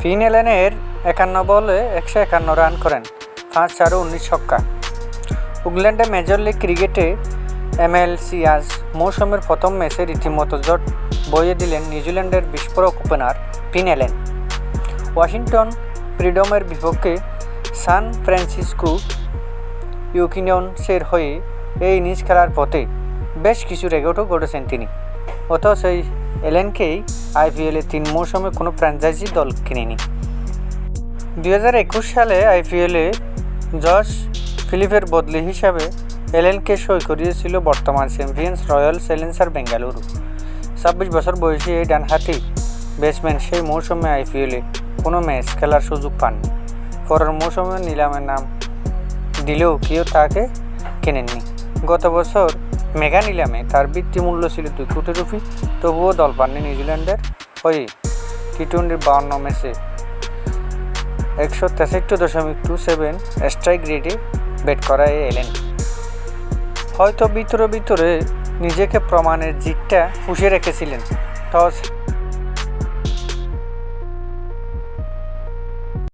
ফিন এলেনের একান্ন বলে একশো একান্ন রান করেন। পাঁচ চার উনিশ ছক্কা। ইংল্যান্ডে মেজর লিগ ক্রিকেটে এমএলসি আজ মৌসুমের প্রথম ম্যাচে রীতিমতো জট বইয়ে দিলেন নিউজিল্যান্ডের বিস্ফোরক ওপেনার ফিন এলেন। ওয়াশিংটন ফ্রিডমের বিপক্ষে সান ফ্রান্সিসকো ইউকিনিয়ন্সের হয়ে এই ইনিংস খেলার পথে বেশ কিছু রেকর্ডও গড়েছেন তিনি। অথচ এই এলেনকেই আইপিএলে তিন মৌসুমে কোনো ফ্র্যাঞ্চাইজি দল কিনেনি। দুই হাজার একুশ সালে আইপিএলে জশ ফিলিপের বদলি হিসাবে এলেনকে সই করিয়েছিল বর্তমান চ্যাম্পিয়ন্স রয়্যাল চ্যালেঞ্জার বেঙ্গালুরু। ছাব্বিশ বছর বয়সী এই ডানহাতি ব্যাটসম্যান সেই মৌসুমে আইপিএলে কোনো ম্যাচ খেলার সুযোগ পাননি। পরের মৌসুমে নিলামের নাম দিলেও কেউ তাকে কেনেননি। গত বছর মেগা নিলামে তার বৃত্তি মূল্য ছিল দুই কোটি রুপি। তবুও দল পাননি নিউজিল্যান্ডের হয়ে টি টোয়েন্টির বাউন্ন ম্যাচে একশো তেষট্টি দশমিক টু সেভেন স্ট্রাইক রেটে ব্যাট করায় এলেন। হয়তো ভিতরে ভিতরে নিজেকে প্রমাণের জিতটা পুষে রেখেছিলেন। টস